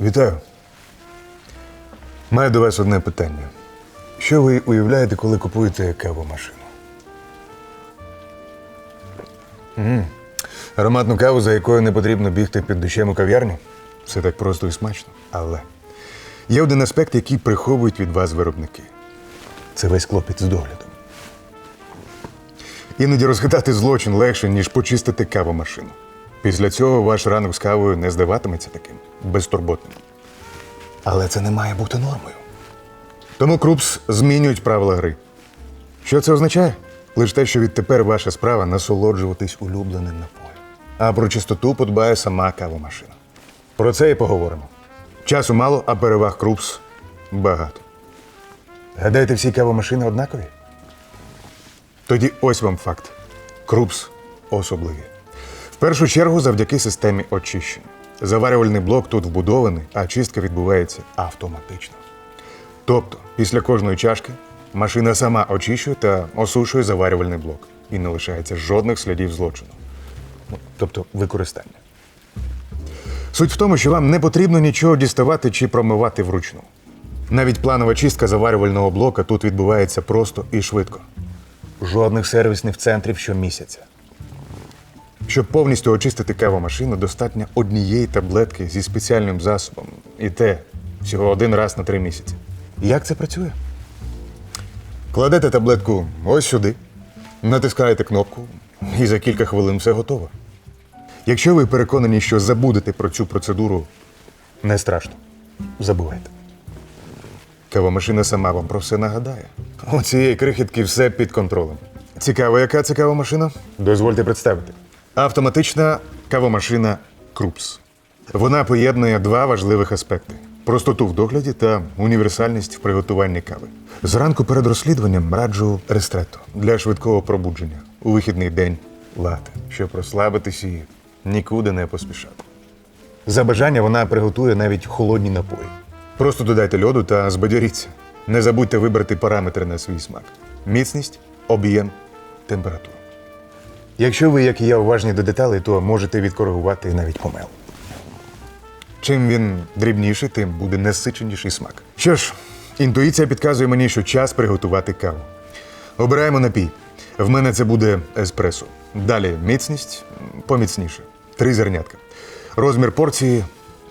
Вітаю. Маю до вас одне питання. Що ви уявляєте, коли купуєте кавомашину? м Ароматну каву, за якою не потрібно бігти під дощем у кав'ярню? Все так просто і смачно. Але є один аспект, який приховують від вас виробники. Це весь клопіт з доглядом. Іноді розхитати злочин легше, ніж почистити кавомашину. Після цього ваш ранок з кавою не здаватиметься таким безтурботним. Але це не має бути нормою. Тому Крупс змінюють правила гри. Що це означає? Лише те, що відтепер ваша справа насолоджуватись улюбленим напоєм. А про чистоту подбає сама кавомашина. Про це і поговоримо. Часу мало, а переваг Крупс багато. Гадаєте, всі кавомашини однакові? Тоді ось вам факт: Крупс особливі. Першу чергу завдяки системі очищення. Заварювальний блок тут вбудований, а чистка відбувається автоматично. Тобто, після кожної чашки машина сама очищує та осушує заварювальний блок і не лишається жодних слідів злочину. Ну, Тобто використання. Суть в тому, що вам не потрібно нічого діставати чи промивати вручну. Навіть планова чистка заварювального блока тут відбувається просто і швидко. Жодних сервісних центрів щомісяця. Щоб повністю очистити кавомашину, достатньо однієї таблетки зі спеціальним засобом. І те всього один раз на три місяці. Як це працює? Кладете таблетку ось сюди, натискаєте кнопку, і за кілька хвилин все готово. Якщо ви переконані, що забудете про цю процедуру, не страшно. Забувайте. Кавомашина сама вам про все нагадає. У цієї крихітки все під контролем. Цікаво, яка це кавомашина? Дозвольте представити. Автоматична кавомашина Крупс. Вона поєднує два важливих аспекти: простоту в догляді та універсальність в приготуванні кави. Зранку перед розслідуванням раджу рестретто для швидкого пробудження у вихідний день лати, щоб розслабитись і нікуди не поспішати. За бажання вона приготує навіть холодні напої. Просто додайте льоду та збадьоріться. Не забудьте вибрати параметри на свій смак: міцність, об'єм, температуру. Якщо ви, як і я, уважні до деталей, то можете відкоригувати навіть помел. Чим він дрібніший, тим буде насиченіший смак. Що ж, інтуїція підказує мені, що час приготувати каву. Обираємо напій. В мене це буде еспресо. Далі міцність поміцніше. Три зернятка. Розмір порції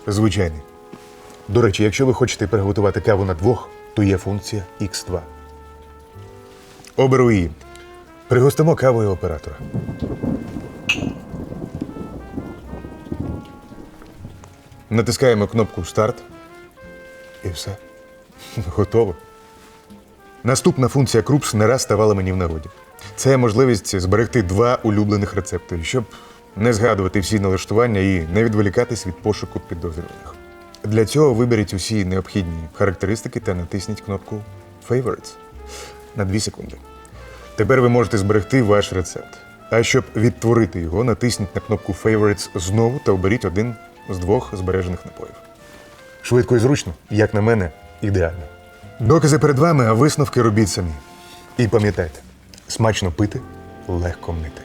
звичайний. До речі, якщо ви хочете приготувати каву на двох, то є функція X2. Оберу її. Пригостимо кавою оператора. Натискаємо кнопку Старт. І все. Готово. Наступна функція Крупс не раз ставала мені в нагоді. Це можливість зберегти два улюблених рецепти, щоб не згадувати всі налаштування і не відволікатись від пошуку підозрюваних. Для цього виберіть усі необхідні характеристики та натисніть кнопку Favorites на 2 секунди. Тепер ви можете зберегти ваш рецепт. А щоб відтворити його, натисніть на кнопку Favorites знову та оберіть один з двох збережених напоїв. Швидко і зручно, як на мене, ідеально. Докази перед вами, а висновки робіть самі. І пам'ятайте, смачно пити, легко мити.